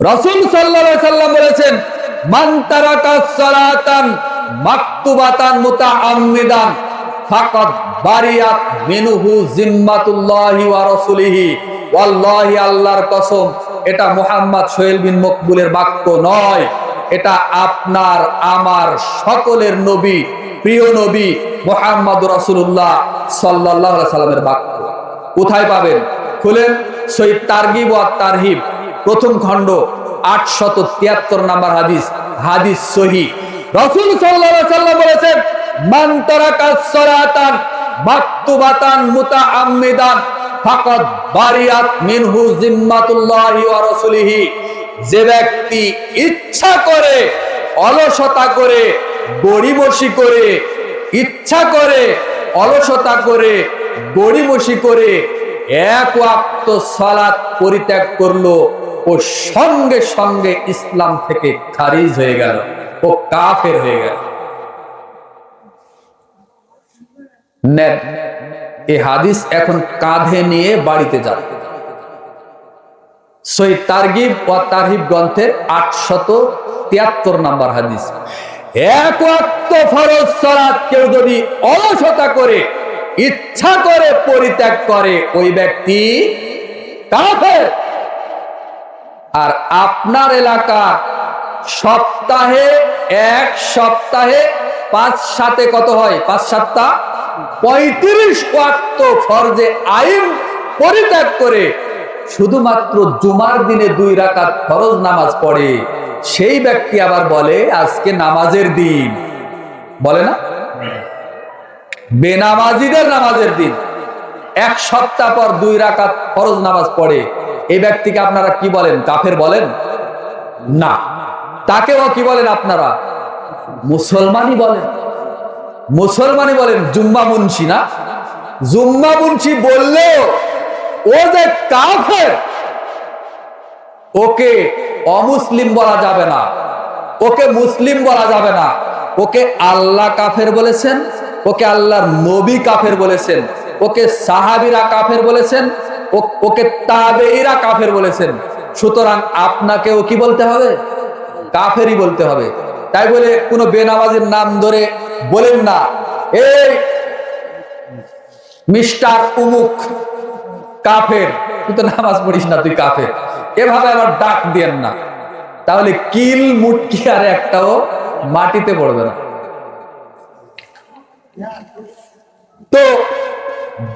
রসুল সাল্লাল্লাহু সাল্লাম বলেছেন বাক্য নয়, এটা আপনার, আমার সকলের নবী, প্রিয় নবী মোহাম্মদ রাসূলুল্লাহ সাল্লাল্লাহু সাল্লামের বাক্য। কোথায় পাবেন? খুলেন সৈয়দ তারগিব ও তারহিব। প্রথম খণ্ড, আটশত তিয়াত্তর নাম্বার হাদিস হাদিস সহি। রসুল সাল্লাম বলেছেন, মান তারাকা সরাতান মাকতুবাতান মুতাআম্মিদান, ফাকাদ বারিয়াত মিনহু যে ব্যক্তি ইচ্ছা করে, অলসতা করে, গড়িমসি করে, ইচ্ছা করে, অলসতা করে, গড়িমসি করে, এক ওয়াক্ত পরিত্যাগ করল ও সঙ্গে সঙ্গে ইসলাম থেকে খারিজ হয়ে গেল ও কাফের হয়ে গেল। হাদিস এখন কাঁধে নিয়ে বাড়িতে সই তারগিব ও গ্রন্থের আটশত তিয়াত্তর নাম্বার হাদিস। এক ফরজ কেউ যদি অলসতা করে, ইচ্ছা করে পরিত্যাগ করে, ওই ব্যক্তি কাফের। আর আপনার এলাকা সপ্তাহে এক সপ্তাহে পাঁচ সাথে কত হয়? পাঁচ সপ্তাহ পঁয়ত্রিশ ওয়াক্ত ফরজে আইন পরিত্যাগ করে শুধুমাত্র জুমার দিনে দুই রাকাত ফরজ নামাজ পড়ে। সেই ব্যক্তি আবার বলে আজকে নামাজের দিন। বলে না? বেনামাজিদের নামাজের দিন। এক সপ্তাহ পর দুই রাকাত ফরজ নামাজ পড়ে। এই ব্যক্তিকে আপনারা কি বলেন? কাফের বলেন? না। তাকেও কি বলেন আপনারা? মুসলমানই বলেন। মুসলমানই বলেন, জুম্মা মুন্সি না? জুম্মা মুন্সি বললেও ও যে কাফের, ওকে অমুসলিম বলা যাবে না। ওকে মুসলিম বলা যাবে না। ওকে আল্লাহ কাফের বলেছেন, ওকে আল্লাহর নবী কাফের বলেছেন। ওকে সাহাবিরা কাফের বলেছেন ওকে তাবেইরা কাফের বলেছেন। সুতরাং আপনাকেও কি বলতে হবে? কাফেরই বলতে হবে। তাই বলে কোনো বেনামাজির নাম ধরে বলেন না, এই মিস্টার উমুক কাফের, তুই তো নামাজ পড়িস না, তুই কাফের। এভাবে আবার ডাক দিয়েন না। তাহলে কিল মুটকি আর একটাও মাটিতে পড়বে না। তো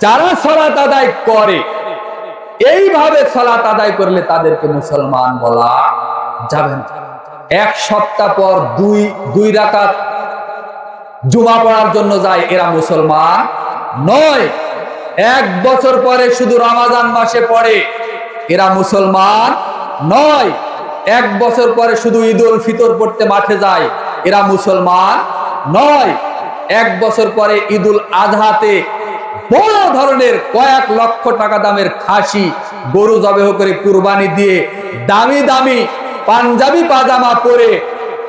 যারা সলাত আদায় করে, এইভাবে সলাত আদায় করলে তাদেরকে মুসলমান বলা যাবে না। এক সপ্তাহ পর দুই দুই রাকাত জুমা পড়ার জন্য যায়, এরা মুসলমান নয়। এক বছর পরে শুধু রমাজান মাসে পড়ে, এরা মুসলমান নয়। এক বছর পরে শুধু ঈদ উল ফিতর পড়তে মাঠে যায়, এরা মুসলমান নয়। এক বছর পরে ঈদুল আজহাতে বড় ধরনের কয়েক লক্ষ টাকা দামের খাসি গরু জবেহ করে কুরবানি দিয়ে দামি দামি পাঞ্জাবি পাজামা পরে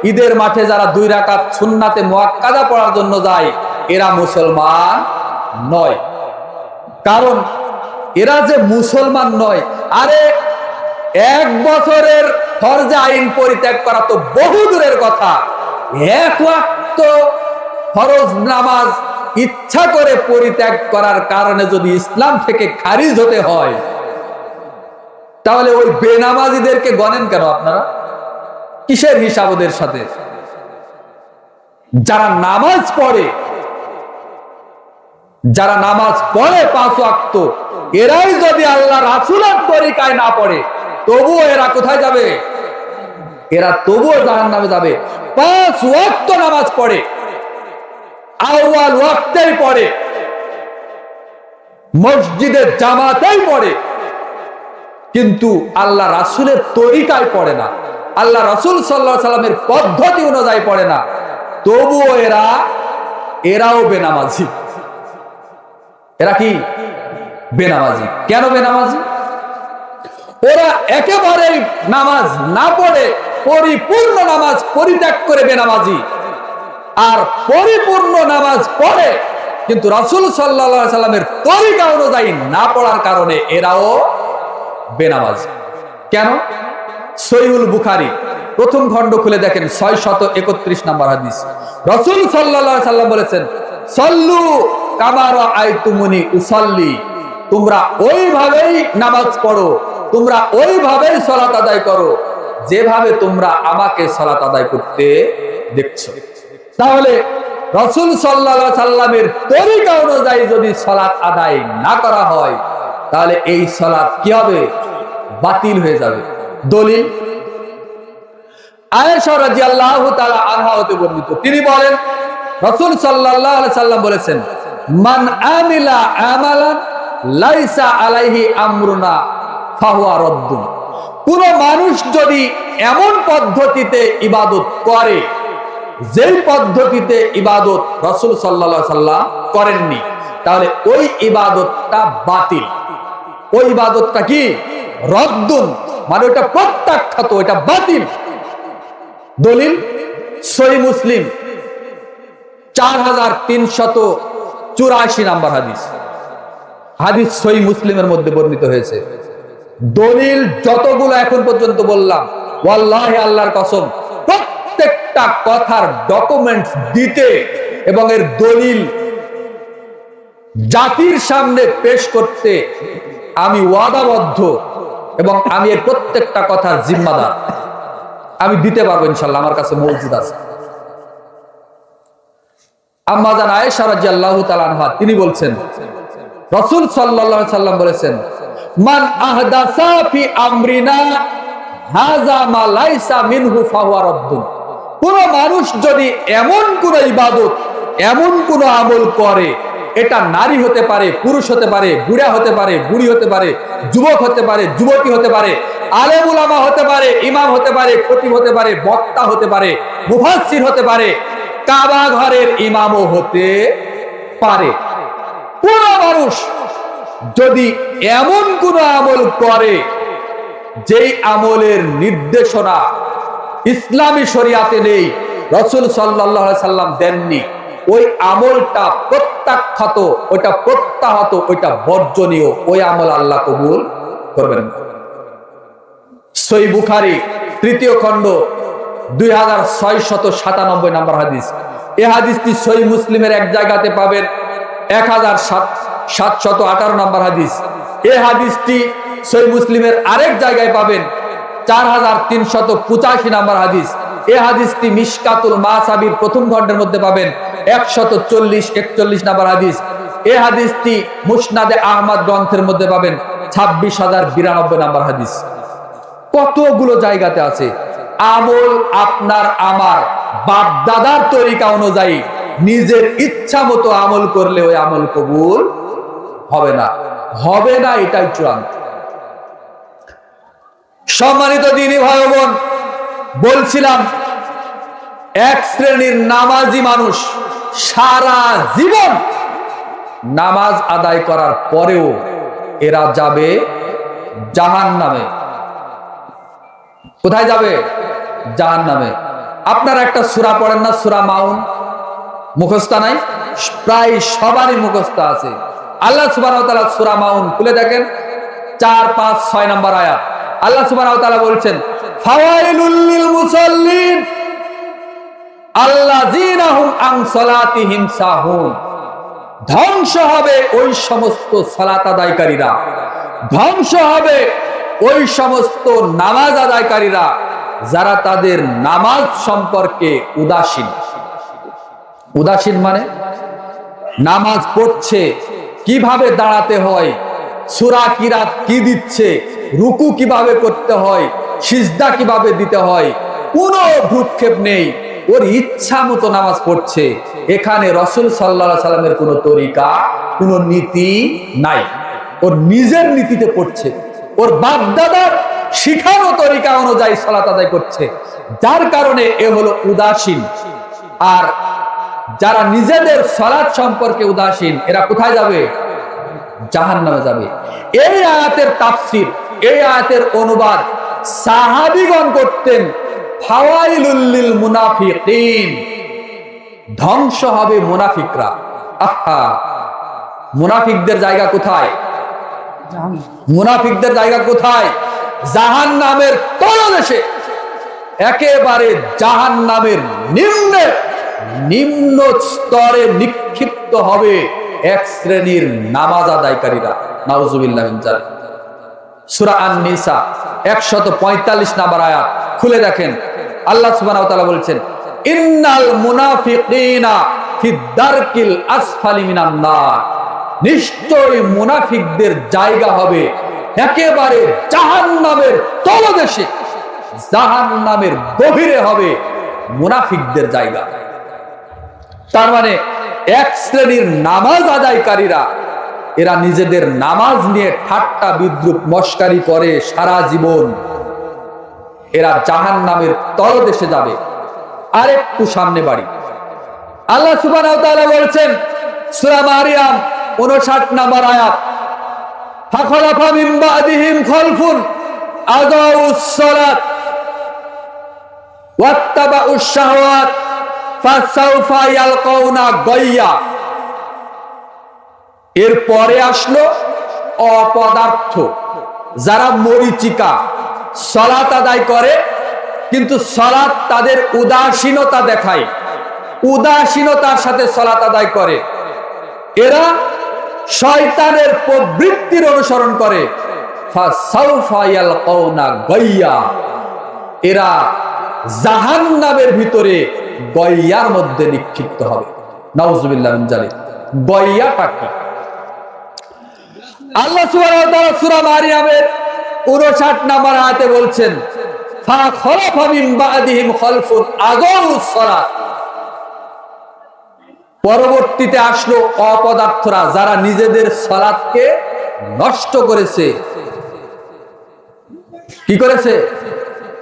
ঈদের মাঠে যারা দুই রাকাত সুন্নাতে মোয়াক্কাদা পড়ার জন্য যায়, এরা মুসলমান নয়। কারণ এরা যে মুসলমান নয়, আরে এক বছরের ফরজা আইন পরিত্যাগ করা তো বহু দূরের কথা। এক ওয়াক্ত ফরজ নামাজ ইচ্ছা করে পরিত্যাগ করার কারণে যদি ইসলাম থেকে খারিজ হতে হয়, তাহলে ওই বেনামাজিদেরকে গণেন কেন আপনারা? কিসের হিসাব ওদের সাথে? যারা নামাজ পড়ে, যারা নামাজ পড়ে পাঁচ ওয়াক্ত, এরাই যদি আল্লাহ রাসুলের তরিকায় না পড়ে, তবুও এরা কোথায় যাবে? এরা তবুও জাহান নামে যাবে। পাঁচ ওয়াক্ত নামাজ পড়ে। আউয়াল ওয়াক্তেই পড়ে। মসজিদের জামাতেই পড়ে। কিন্তু আল্লাহ রাসুলের তরিকায় পড়ে না। আল্লাহ রাসুল সাল্লাহ সাল্লামের পদ্ধতি অনুযায়ী পড়ে না। তবুও এরা, এরাও বেনামাজি। এরা কি? বেনামাজি। কেন বেনামাজি? ওরা একেবারেই নামাজ না পড়ে, পরিপূর্ণ নামাজ পরিত্যাগ করে বেনামাজি। আর পরিপূর্ণ নামাজ পড়ে। কিন্তু রাসুল সাল্লা সাল্লামের তরিকা অনুযায়ী না পড়ার কারণে এরাও বেনামাজ। কেন? সৈহুল বুখারি, প্রথম খণ্ড খুলে দেখেন ছয় শত একত্রিশ নাম্বার হাদিস। রসুল সাল্লাহ সাল্লাম বলেছেন, সল্লু কামার আইতুমুনি উসল্লি, তোমরা ওইভাবেই নামাজ পড়ো, তোমরা ওইভাবেই সলাত আদায় করো, যেভাবে তোমরা আমাকে সলাত আদায় করতে দেখছ। তাহলে রসুল সাল্লা সাল্লামের তরিকা অনুযায়ী যদি সলাৎ আদায় না করা হয়, তাহলে এই সলাৎ কি হবে? বাতিল হয়ে যাবে। দলিল তিনি বলেন, রাসূল সাল্লাম বলেছেন ইবাদত করে যেই পদ্ধতিতে ইবাদত রাসূল আলাইহি সাল্লাম করেননি, তাহলে ওই ইবাদতটা বাতিল। ওই ইবাদতটা কি? রদ্দুন মানে ওটা প্রত্যাখ্যাত এটা বাতিল। দলিল সই মুসলিম, চার হাজার তিনশত চুরাশি নাম্বার হাদিস। হাদিস সই মুসলিমের মধ্যে বর্ণিত হয়েছে। দলিল যতগুলো এখন পর্যন্ত বললাম, ওয়াল্লাহি আল্লাহর কসম প্রত্যেকটা কথার ডকুমেন্টস দিতে এবং এর দলিল জাতির সামনে পেশ করতে আমি ওয়াদাবদ্ধ এবং আমি এর প্রত্যেকটা কথার জিম্মাদার। আমি দিতে পারব ইনশাল্লাহ, আমার কাছে মজুদ আছে। আম্মাজান আয়েশা তাআলা আনহা, তিনি বলছেন, রসুল সাল্লাম বলেছেন, মান আহদাসা ফি আমরিনা, হাযা মা লাইসা মিনহু কোন মানুষ যদি এমন কোন ইবাদত এমন কোন আমল করে এটা নারী হতে পারে পুরুষ হতে পারে বুড়া হতে পারে বুড়ি হতে পারে যুবক হতে পারে যুবতী হতে পারে আলেম উলামা হতে পারে ইমাম হতে পারে খতিব হতে পারে বক্তা হতে পারে মুফাসসির হতে পারে কাবা ঘরের ইমামও হতে পারে কোন মানুষ যদি এমন কোন আমল করে যেই আমলের নির্দেশনা ইসলামী শরিয়াতে নেই। রসুল সাল্লাহ সাল্লাম দেননি। ওই আমলটা প্রত্যাখ্যাত, ওইটা প্রত্যাহত, ওইটা বর্জনীয়। ওই আমল আল্লাহ কবুল করবেন সই বুখারি, তৃতীয় খণ্ড, দুই হাজার ছয় শত সাতানব্বই নাম্বার হাদিস। এ হাদিসটি সই মুসলিমের এক জায়গাতে পাবেন এক হাজার সাত সাতশত আঠারো নাম্বার হাদিস এ হাদিসটি সই মুসলিমের আরেক জায়গায় পাবেন চার নাম্বার হাদিস। এ হাদিসটি মিসকাতুল প্রথম খণ্ডের মধ্যে পাবেন। একশত চল্লিশ, একচল্লিশ নাম্বার হাদিস। এ হাদিসটি মুসনাদে আহমদ গ্রন্থের মধ্যে পাবেন। ছাব্বিশ হাজার বিরানব্বই নাম্বার হাদিস। কতগুলো জায়গাতে আছে? আমল আপনার আমার বাপ দাদার তরিকা অনুযায়ী নিজের ইচ্ছা মতো আমল করলে ওই আমল কবুল হবে না। হবে না, এটাই চূড়ান্ত। সম্মানিত দিনী ভাই বোন, বলছিলাম, এক শ্রেণির নামাজি মানুষ সারা জীবন নামাজ আদায় করার পরেও এরা যাবে জাহান নামে কোথায় যাবে? জাহান নামে আপনারা একটা সুরা পড়েন না? সুরা মাউন। মুখস্থা নাই? প্রায় সবারই মুখস্থ আছে। আল্লাহ সুবাহ সুরা মাউন খুলে দেখেন, চার, পাঁচ, ছয় নম্বর আয়াত। আল্লাহ সুবাহ বলছেন ধ্বংস হবে ওই সমস্ত ধ্বংস হবে ওই সমস্ত নামাজ আদায়কারীরা যারা তাদের নামাজ সম্পর্কে উদাসীন। উদাসীন মানে নামাজ পড়ছে, কীভাবে দাঁড়াতে হয় সুরা কিরাত কি দিচ্ছে? রুকু কীভাবে করতে হয়? সিজদা কীভাবে দিতে হয়? কোনো ভ্রুক্ষেপ নেই। ওর ইচ্ছা মতো নামাজ পড়ছে। এখানে রসুল সাল্লা সাল্লামের কোনো তরিকা, কোনো নীতি নাই। ওর নিজের নীতিতে পড়ছে। ওর বাপদাদার শিখানো তরিকা অনুযায়ী সালাত আদায় করছে। যার কারণে এ হলো উদাসীন। আর যারা নিজেদের সালাত সম্পর্কে উদাসীন, এরা কোথায় যাবে? জাহান নামে যাবে। এই আয়াতের তাফসির, এই আয়াতের অনুবাদ সাহাবিগণ করতেন ফাওয়াইলুল্লিল মুনাফিকিন। ধ্বংস হবে মুনাফিকরা। আহা! মুনাফিকদের জায়গা কোথায়? মুনাফিকদের জায়গা কোথায়? জাহান নামের তলদেশে। একেবারে জাহান নামের নিম্নে, নিম্ন স্তরে নিক্ষিপ্ত হবে। এক শ্রেণির নামাজ আদায়কারীরা, নাউজুবিল্লাহ মিন জালিক। সূরা আন-নিসা 145 নাম্বার আয়াত, খুলে দেখেন। আল্লাহ তাআলা বলছেন, ইন্নাল মুনাফিকিনা ফিদ দারকিল আসফালি মিনান নার। নিশ্চয়ই মুনাফিকদের জায়গা হবে একেবারে জাহান্নামের তলদেশে, জাহান্নামের গভীরে হবে মুনাফিকদের জায়গা। তার মানে এক শ্রেণির নামাজ আদায়কারীরা, এরা নিজেদের নামাজ নিয়ে ঠাট্টা বিদ্রুপ মস্কারি করে সারা জীবন। এরা জাহান নামের তলদেশে যাবে আর একটু সামনে বাড়ি। আল্লাহ সুবহানাহু বলছেন, সূরা মারিয়াম 59 নম্বর আয়াত, ফাখলাফা গাইয়া। এরপরে আসলো অপদার্থ, যারা মরিচিকা। সলাত আদায় করে, কিন্তু সলাত তাদের উদাসীনতা দেখায়। উদাসীনতার সাথে সলাত আদায় করে। এরা শয়তানের প্রবৃত্তির অনুসরণ করে। ফাসাউফা এরা জাহান্নামের ভিতরে গইয়ার মধ্যে নিক্ষিপ্ত হবে। কি? আল্লাহ সূরা মারিয়ামের 59 নম্বর আয়াতে বলছেন পরবর্তীতে আসলো অপদার্থরা যারা নিজেদের সালাতকে নষ্ট করেছে। কি করেছে?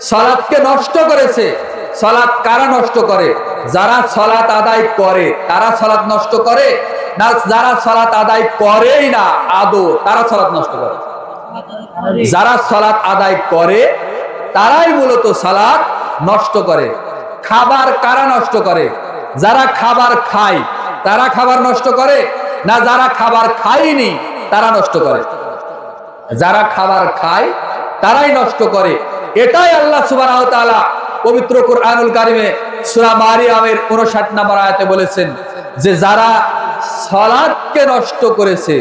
সালাতকে নষ্ট করেছে। সালাত কারা নষ্ট করে? যারা সালাত আদায় করে, তারা সালাত নষ্ট করে? না, যারা সালাত আদায় করেই না, আদৌ তারা সালাত নষ্ট করে? যারা সালাত আদায় করে, তারাই মূলত সালাত নষ্ট করে। খাবার কারা নষ্ট করে? যারা খাবার খায়, তারা খাবার নষ্ট করে? না, যারা খাবার খায়নি, তারা নষ্ট করে? যারা খাবার খায়, তারাই নষ্ট করে। এটাই আল্লাহ তাআলা পবিত্র কোরআনুল কারিমে সূরা মারিয়ামের 59 নম্বর আয়াতে বলেছেন যে যারা সালাতকে নষ্ট করেছে,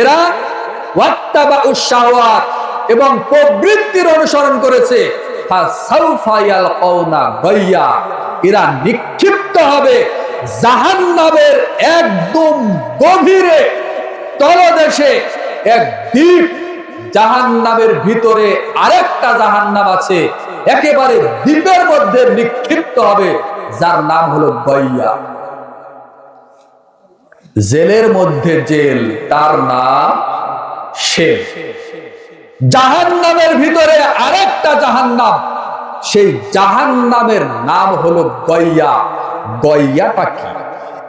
এরা এবং প্রবৃত্তির অনুসরণ করেছে। এরা নিক্ষিপ্ত হবে জাহান্নামের একদম গভীরে, তলদেশে এক দ্বীপ জাহান্নামের ভিতরে আরেকটা জাহান্নাম আছে। একেবারে দ্বীপের মধ্যে নিক্ষিপ্ত হবে, যার নাম হলো গইয়া। জেলের মধ্যে জেল, তার নাম শের জাহান্নামের ভিতরে আরেকটা জাহান্নাম, সেই জাহান্নামের নাম হলো গইয়া। গইয়াটা কি?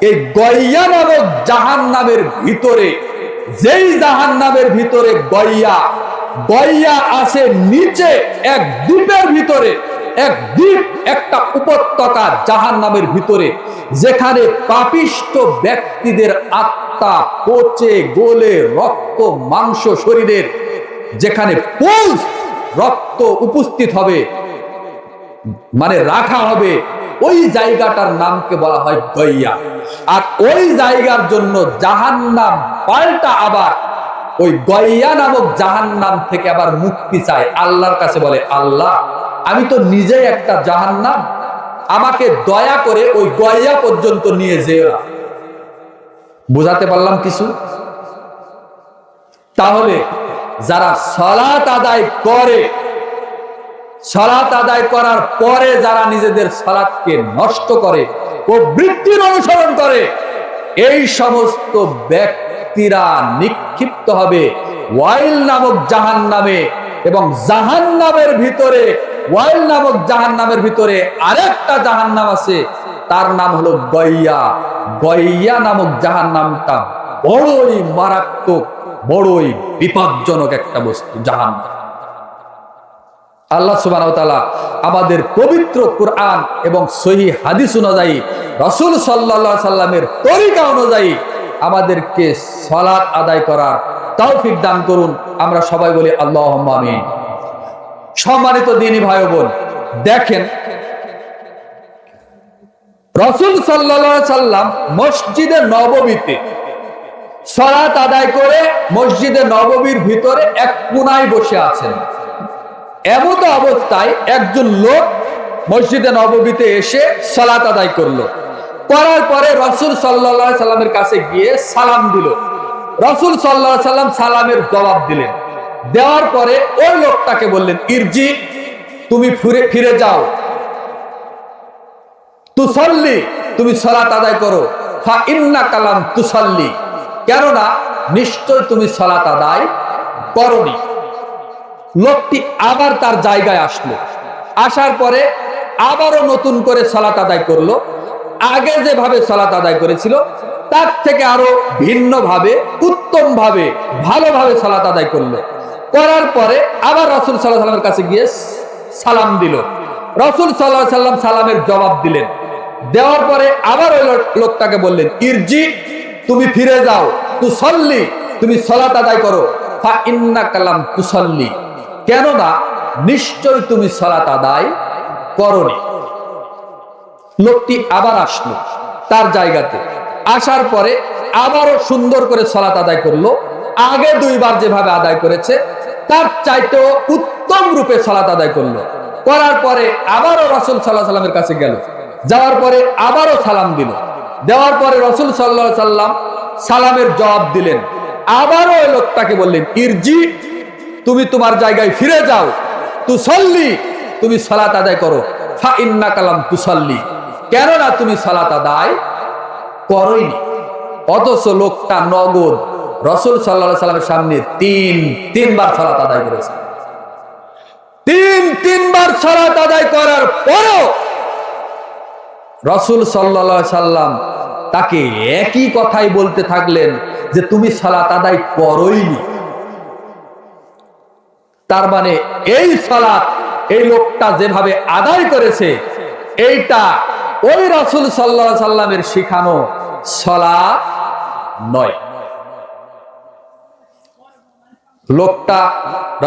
এই গইয়া নামক জাহান্নামের ভিতরে যেই জাহান্নামের ভিতরে গইয়া গইয়া আছে নিচে এক দ্বীপের ভিতরে, এক দ্বীপ, একটা উপত্যকা জাহান নামের ভিতরে, যেখানে পাপিষ্ট ব্যক্তিদের আত্মা পচে গোলে রক্ত, মাংস শরীরের, যেখানে পুলস রক্ত উপস্থিত হবে মানে রাখা হবে ওই জায়গাটার নামকে বলা হয় গইয়া। আর ওই জায়গার জন্য জাহান্নাম পাল্টা আবার ওই গইয়া নামক জাহান্নাম থেকে আবার মুক্তি চায়। আল্লাহর কাছে বলে, আল্লাহ, আমি তো নিজেই একটা জাহান্নাম। আমাকে দয়া করে ওই গইয়া পর্যন্ত নিয়ে যেও না। বুঝাতে পারলাম কিছু? তাহলে যারা সলাত আদায় করে সলাত আদায় করার পরে যারা নিজেদের সলাৎকে নষ্ট করে ও বৃত্তির অনুসরণ করে, এই সমস্ত ব্যক্তিরা নিক্ষিপ্ত হবে ওয়াইল নামক জাহান নামে এবং জাহান নামের ভিতরে, ওয়াইল নামক জাহান নামের ভিতরে আরেকটা জাহান নাম আছে, তার নাম হলো গইয়া। গইয়া নামক জাহান নামটা বড়ই মারাত্মক, বড়ই বিপজ্জনক একটা বস্তু জাহান আল্লাহ সুবাহ আমাদের পবিত্র কোরআন এবং সহি হাদিস অনুযায়ী, রসুল সাল্লা সাল্লামের তরিকা অনুযায়ী আমাদেরকে সলাৎ আদায় করার তৌফিক দান করুন। আমরা সবাই বলি আল্লাহ আমিন। সম্মানিত দিনী ভাই বোন, দেখেন, রসুল সাল্লা সাল্লাম মসজিদে নববীতে সরাত আদায় করে মসজিদে নববীর ভিতরে এক কোনায় বসে আছেন। এমত অবস্থায় একজন লোক মসজিদে নববীতে এসে সালাত আদায় করল। করার পরে রসুল সাল্লা সাল্লামের কাছে গিয়ে সালাম দিল। রসুল সাল্লাহ সাল্লাম সালামের জবাব দিলেন। দেওয়ার পরে ওই লোকটাকে বললেন, ইরজি, তুমি ফিরে ফিরে যাও। তুসল্লি, তুমি সলাত আদায় করো। ফা ইন্না কালাম তুসল্লি। কেননা নিশ্চয় তুমি সলাত আদায় করনি। লোকটি আবার তার জায়গায় আসলো। আসার পরে আবারও নতুন করে সলাত আদায় করল। আগে যেভাবে সলাত আদায় করেছিল, তার থেকে আরও ভিন্ন ভাবে উত্তম ভাবে ভালোভাবে সলাত আদায় করল। করার পরে আবার রসুল সাল্লাহ সাল্লামের কাছে গিয়ে সালাম দিল। রসুল সাল্লাহ সাল্লাম সালামের জবাব দিলেন। দেওয়ার পরে আবার ওই লোকটাকে বললেন, ইরজি, তুমি ফিরে যাও তু সল্লি তুমি সলাত আদায় করো। ফা ইন্না কালাম তুসল্লি। কেননা নিশ্চয় তুমি সলাত আদায় করনি। লোকটি আবার আসলো তার জায়গাতে। আসার পরে আবারও সুন্দর করে সলাত আদায় করল। আগে দুইবার যেভাবে আদায় করেছে, তার চাইতেও উত্তম রূপে সলাত আদায় করল। করার পরে আবারও রসুল সাল্লাহ সাল্লামের কাছে গেল। যাওয়ার পরে আবারও সালাম দিল। দেওয়ার পরে রসুল সাল্লাহ সাল্লাম সালামের জবাব দিলেন। আবারও লোকটাকে বললেন, ইরজি তুমি তোমার জায়গায় ফিরে যাও। তুসল্লি, তুমি সালাত আদায় করো। ফা ইন্না কালাম তুসল্লি। কেননা তুমি সালাত আদায় করইনি। অথচ লোকটা নগদ। রসুল সাল্লা সাল্লামের সামনে তিন, তিনবার সালাত আদায় করেছে। তিন, তিনবার সালাত আদায় করার পরও রসুল সাল্লা সাল্লাম তাকে একই কথাই বলতে থাকলেন যে তুমি সালাত আদায় করইনি। তার মানে এই সালাত, এই লোকটা যেভাবে আদায় করেছে, এইটা ওই রসুল সাল্লা সাল্লামের শিখানো সলাৎ নয়। লোকটা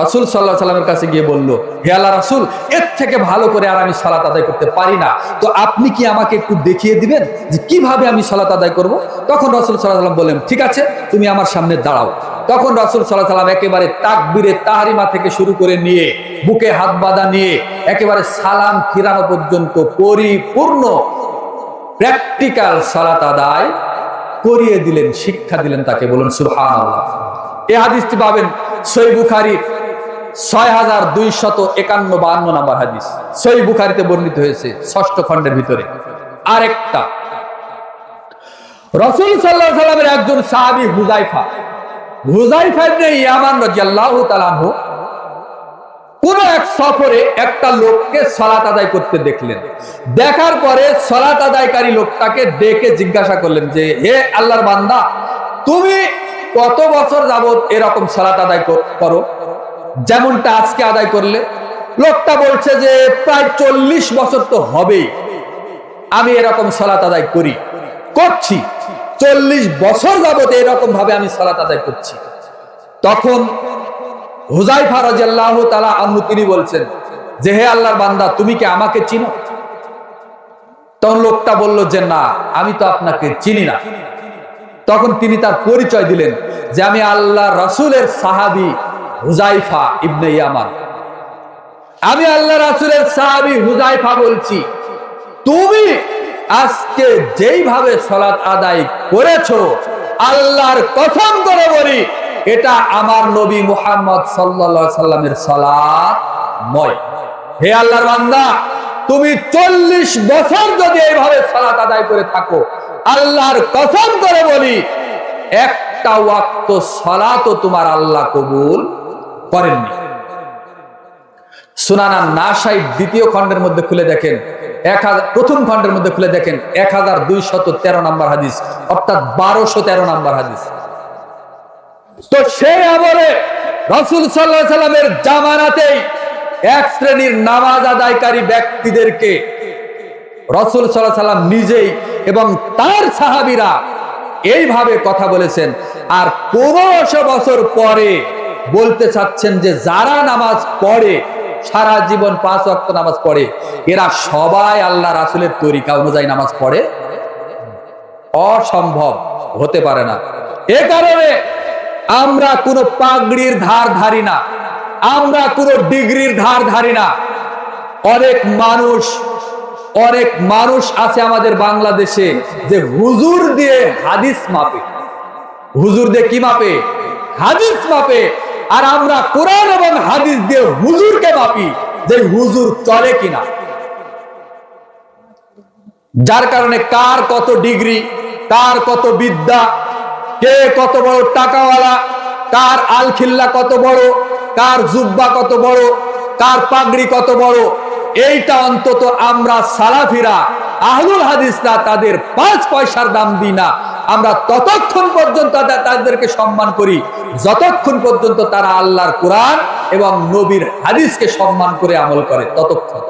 রসুল সাল্লাহ সাল্লামের কাছে গিয়ে বলল, হে আল্লাহ রসুল, এর থেকে ভালো করে আর আমি সালাত আদায় করতে পারি না। তো আপনি কি আমাকে একটু দেখিয়ে দিবেন যে কীভাবে আমি সালাত আদায় করব? তখন রসুল সাল্লাহ সাল্লাম বললেন, ঠিক আছে, তুমি আমার সামনে দাঁড়াও। তখন রসুল সাল্লাহ সাল্লাম একেবারে তাকবিরে তাহারিমা থেকে শুরু করে নিয়ে, বুকে হাত বাঁধা নিয়ে, একেবারে সালাম ফিরানো পর্যন্ত পরিপূর্ণ প্র্যাকটিক্যাল সালাত আদায় করিয়ে দিলেন, শিক্ষা দিলেন তাকে, বলুন সুহান এ হাদিসটি পাবেন সই বুখারি ছয় হাজার দুইশত একান্ন বান্ন নাম্বার হাদিস। সই বুখারিতে বর্ণিত হয়েছে ষষ্ঠ খণ্ডের ভিতরে। আরেকটা, রসুল সাল্লাহ সাল্লামের একজন সাহাবি হুজাইফা হুজাইফা ইবনে ইয়ামান রাদিয়াল্লাহু তাআলা কোন এক সফরে একটা লোককে সলাত আদায় করতে দেখলেন। দেখার পরে সলাত আদায়কারী লোকটাকে ডেকে জিজ্ঞাসা করলেন যে, হে আল্লাহর বান্দা, তুমি কত বছর যাবত এরকম সলাত আদায় করো? যেমনটা আজকে আদায় করলে। লোকটা বলছে যে, প্রায় চল্লিশ বছর তো হবেই। আমি এরকম সলাত আদায় করি, করছি। চল্লিশ বছর যাবত এরকম ভাবে আমি সলাত আদায় করছি। তখন হুজাইফা রাজিয়াল্লাহ তালা আনহু তিনি বলছেন, যে হে আল্লাহর বান্দা, তুমি কি আমাকে চিনো? তখন লোকটা বলল যে না, আমি তো আপনাকে চিনি না। তখন তিনি তার পরিচয় দিলেন যে আমি আল্লাহ রসুলের সাহাবি হুজাইফা ইবনে ইয়ামান। আমি আল্লাহ রাসুলের সাহাবি হুজাইফা বলছি। তুমি আজকে যেইভাবে সলাৎ আদায় করেছ, আল্লাহর কসম করে বলি, এটা আমার নবী মুহাম্মদ সাল্লা সাল্লামের সালাত নয়। হে আল্লাহর বান্দা, তুমি চল্লিশ বছর যদি এইভাবে সালাত আদায় করে থাকো, আল্লাহর কসম করে বলি, একটা ওয়াক্ত সলাতও তোমার আল্লাহ কবুল করেননি। সুনানা নাসাই দ্বিতীয় খণ্ডের মধ্যে খুলে দেখেন। এক হাজার প্রথম খণ্ডের মধ্যে খুলে দেখেন, এক হাজার দুইশত তেরো নম্বর হাদিস, অর্থাৎ বারোশো তেরো নম্বর হাদিস। তো সেই আমলে রসুল সাল্লামের জামানাতেই এক শ্রেণির নামাজ আদায়কারী ব্যক্তিদেরকে রসুল সাল্লাহ সাল্লাম নিজেই এবং তার সাহাবিরা এইভাবে কথা বলেছেন। আর পনেরোশো বছর পরে বলতে চাচ্ছেন যে যারা নামাজ পড়ে সারা জীবন পাঁচ ওয়াক্ত নামাজ পড়ে। এরা সবাই আল্লাহ রাসুলের তরিকা অনুযায়ী নামাজ পড়ে। অসম্ভব, হতে পারে না। এ কারণে আমরা কোনো পাগড়ির ধার ধারি না। আমরা কোনো ডিগ্রির ধার ধারি না। অনেক মানুষ অনেক মানুষ আছে আমাদের বাংলাদেশে যে হুজুর দিয়ে হাদিস মাপে। হুজুর দিয়ে কি মাপে? হাদিস মাপে। আর আমরা কোরআন এবং হাদিস দিয়ে হুজুরকে মাপি যে হুজুর চলে কিনা। যার কারণে কার কত ডিগ্রি, কার কত বিদ্যা, কে কত বড় টাকাওয়ালা, কার আলখিল্লা কত বড়, কার জুব্বা কত বড়, কার পাগড়ি কত বড় এইটা অন্তত আমরা সালাফিরা, আহলুল হাদিসরা তাদের পাঁচ পয়সার দাম দিই না। আমরা ততক্ষণ পর্যন্ত তাদেরকে সম্মান করি। যতক্ষণ পর্যন্ত তারা আল্লাহর কোরআন এবং নবীর হাদিসকে সম্মান করে আমল করে, ততক্ষণ।